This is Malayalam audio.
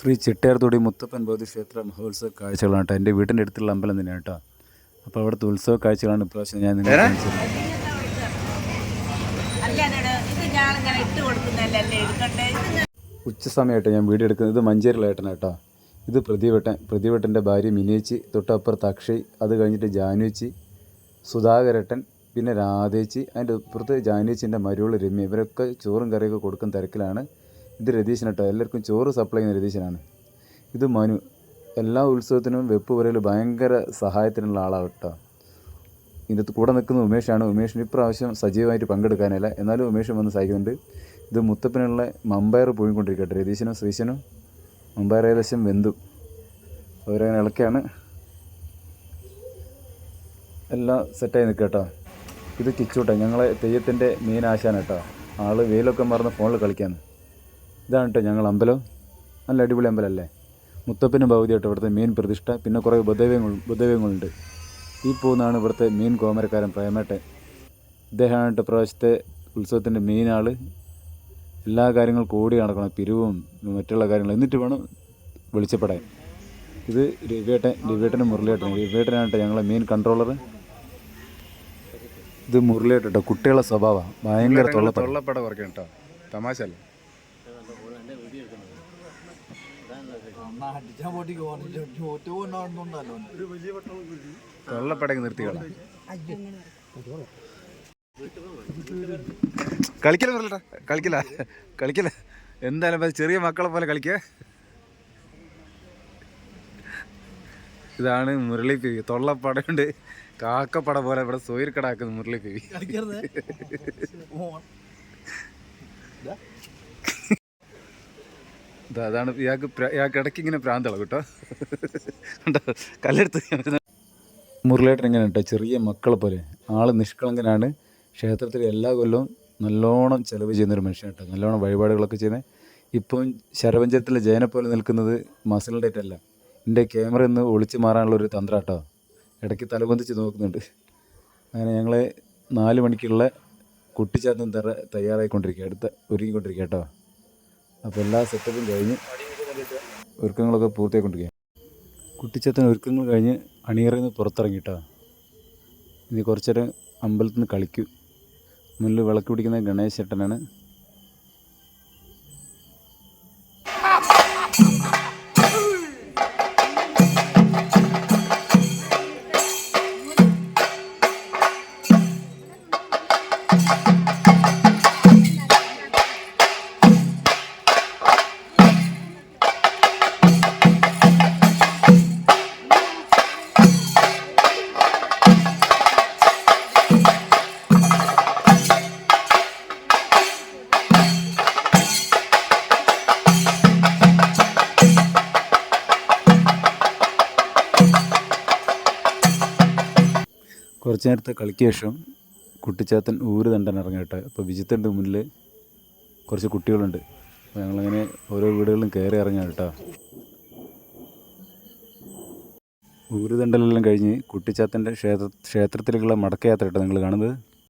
ശ്രീ ചിട്ടയാർതൊടി മുത്തപ്പൻ ബോധിക്ഷേത്ര മഹോത്സവ കാഴ്ചകളാണ് കേട്ടോ എന്റെ വീട്ടിന്റെ അടുത്തുള്ള അമ്പലം തന്നെയാണ് കേട്ടോ. അപ്പോൾ അവിടുത്തെ ഉത്സവ കാഴ്ചകളാണ് ഇപ്രാവശ്യം ഞാൻ ഇത് ഉച്ച സമയമായിട്ട് ഞാൻ വീഡിയോ എടുക്കുന്നത് ഇത് മഞ്ചേരി ലേട്ടനാണ് കേട്ടോ. ഇത് പ്രതിവട്ടൻ പ്രതിവട്ടന്റെ ഭാര്യ മിനിയേച്ചി തൊട്ടപ്പുറത്ത് അക്ഷയ് അത് കഴിഞ്ഞിട്ട് ജാനുവേച്ചി സുധാകരട്ടൻ പിന്നെ രാധേച്ചി അതിന്റെ അപ്പുറത്ത് ജാനുവേച്ചിന്റെ മരുവൾ രമ്യ. ഇവരൊക്കെ ചോറും കറിയൊക്കെ കൊടുക്കുന്ന തിരക്കിലാണ്. ഇത് രതീശൻ കേട്ടോ. എല്ലാവർക്കും ചോറ് സപ്ലൈ ചെയ്യുന്ന രതീശനാണ്. ഇത് മനു. എല്ലാ ഉത്സവത്തിനും വെപ്പ് പുരയിൽ ഭയങ്കര സഹായത്തിനുള്ള ആളാണ് കേട്ടോ. ഇതിന്റെ കൂടെ നിൽക്കുന്ന ഉമേഷാണ്. ഉമേഷിന് ഇപ്രാവശ്യം സജീവമായിട്ട് പങ്കെടുക്കാനില്ല. എന്നാലും ഉമേഷും വന്ന് സഹായിക്കുന്നുണ്ട്. ഇത് മുത്തപ്പനുള്ള മമ്പയർ പോയിക്കൊണ്ടിരിക്കട്ടെ. രതീശനും ശ്രീശനും മമ്പയർ ഏകദേശം വെന്തു. അവരങ്ങനെ ഇളക്കാണ് എല്ലാം സെറ്റായി നിൽക്കുക കേട്ടോ. ഇത് കിച്ചൂട്ടെ. ഞങ്ങളെ തെയ്യത്തിന്റെ മെയിൻ ആശാന കേട്ടോ. ആൾ വെയിലൊക്കെ മറന്ന് ഫോണിൽ കളിക്കാന്ന് ഇതാണ് കേട്ടോ ഞങ്ങൾ അമ്പലം. നല്ല അടിപൊളി അമ്പലമല്ലേ? മുത്തപ്പനും ഭൗതി കേട്ടോ ഇവിടുത്തെ മെയിൻ പ്രതിഷ്ഠ. പിന്നെ കുറേ ബുദ്ധവ്യങ്ങൾ ബുദ്ധവ്യങ്ങളുണ്ട് ഈ പോകുന്നതാണ് ഇവിടുത്തെ മെയിൻ കോമരക്കാരൻ പ്രേമേട്ടൻ. ഇദ്ദേഹമാണ് കേട്ടോ പ്രാവശ്യത്തെ ഉത്സവത്തിന്റെ മെയിൻ ആൾ എല്ലാ കാര്യങ്ങൾക്കും കൂടി നടക്കണം പിരിവും മറ്റുള്ള കാര്യങ്ങൾ എന്നിട്ട് വേണം വെളിച്ചപ്പെടാൻ. ഇത് രവിയേട്ടൻ രവിയേട്ടനും മുരളിയേട്ടനും രവിയേട്ടനാണ് ഞങ്ങളെ മെയിൻ കൺട്രോളർ ഇത് മുരളിയേട്ടോ കേട്ടോ കുട്ടികളെ സ്വഭാവമാണ്. ഭയങ്കര തൊള്ള തൊള്ളപ്പട. കുറയ്ക്കണം കേട്ടോ. തമാശ അല്ല കളിക്കില്ല പറഞ്ഞ കളിക്കില്ല കളിക്കില്ല എന്തായാലും ചെറിയ മക്കളെ പോലെ കളിക്ക ഇതാണ് മുരളി പി വി തൊള്ളപ്പടയുണ്ട് കാക്കപ്പട പോലെ ഇവിടെ സോയിർക്കടാക്കുന്ന മുരളി പി ഇതാ, അതാണ് ഇയാൾക്ക് ഇയാൾക്ക് ഇടയ്ക്ക് ഇങ്ങനെ പ്രാന്തള കേട്ടോ. കണ്ടോ? കല്ലെടുത്ത് മുരളിയേട്ടൻ ഇങ്ങനെ കേട്ടോ ചെറിയ മക്കളെ പോലെ. ആൾ നിഷ്കളങ്കനാണ്. ക്ഷേത്രത്തിൽ എല്ലാ കൊല്ലവും നല്ലോണം ചിലവ് ചെയ്യുന്നൊരു മനുഷ്യൻ കേട്ടോ. നല്ലോണം വഴിപാടുകളൊക്കെ ചെയ്യുന്നത് ഇപ്പം ശരവഞ്ചരത്തിലെ ജയനെ പോലെ നിൽക്കുന്നത് അല്ല. എന്റെ ക്യാമറ ഒന്ന് ഒളിച്ചു മാറാനുള്ള ഒരു തന്ത്രം കേട്ടോ. ഇടയ്ക്ക് തലബന്ധിച്ച് നോക്കുന്നുണ്ട്. അങ്ങനെ ഞങ്ങൾ നാല് മണിക്കുള്ള കുട്ടിച്ചാത്തം തയ്യാറായിക്കൊണ്ടിരിക്കുക അടുത്ത ഒരുങ്ങിക്കൊണ്ടിരിക്കുക കേട്ടോ. അപ്പോൾ എല്ലാ സെറ്റപ്പും കഴിഞ്ഞ് ഒരുക്കങ്ങളൊക്കെ പൂർത്തിയായിക്കൊണ്ടിരിക്കുക കുട്ടിച്ചത്തൻ ഒരുക്കങ്ങൾ കഴിഞ്ഞ് അണിയറയിൽ നിന്ന് പുറത്തിറങ്ങിയിട്ടാ. ഇനി കുറച്ചേരം അമ്പലത്തിൽ നിന്ന് കളിക്കും. മുന്നിൽ വിളക്ക് പിടിക്കുന്ന ഗണേശ് ചേട്ടനാണ് കുറച്ച് നേരത്തെ കളിക്ക് ശേഷം കുട്ടിച്ചാത്തൻ ഊര് തണ്ടാൻ ഇറങ്ങി കേട്ടോ അപ്പോൾ വിജിത്തന്റെ മുന്നിൽ കുറച്ച് കുട്ടികളുണ്ട്. അപ്പോൾ ഞങ്ങളങ്ങനെ ഓരോ വീടുകളിലും കയറി ഇറങ്ങാം കേട്ടോ. ഊര് തണ്ടലെല്ലാം കഴിഞ്ഞ് കുട്ടിച്ചാത്തന്റെ ക്ഷേത്ര ക്ഷേത്രത്തിലേക്കുള്ള മടക്കയാത്ര കേട്ടോ നിങ്ങൾ കാണുന്നത്.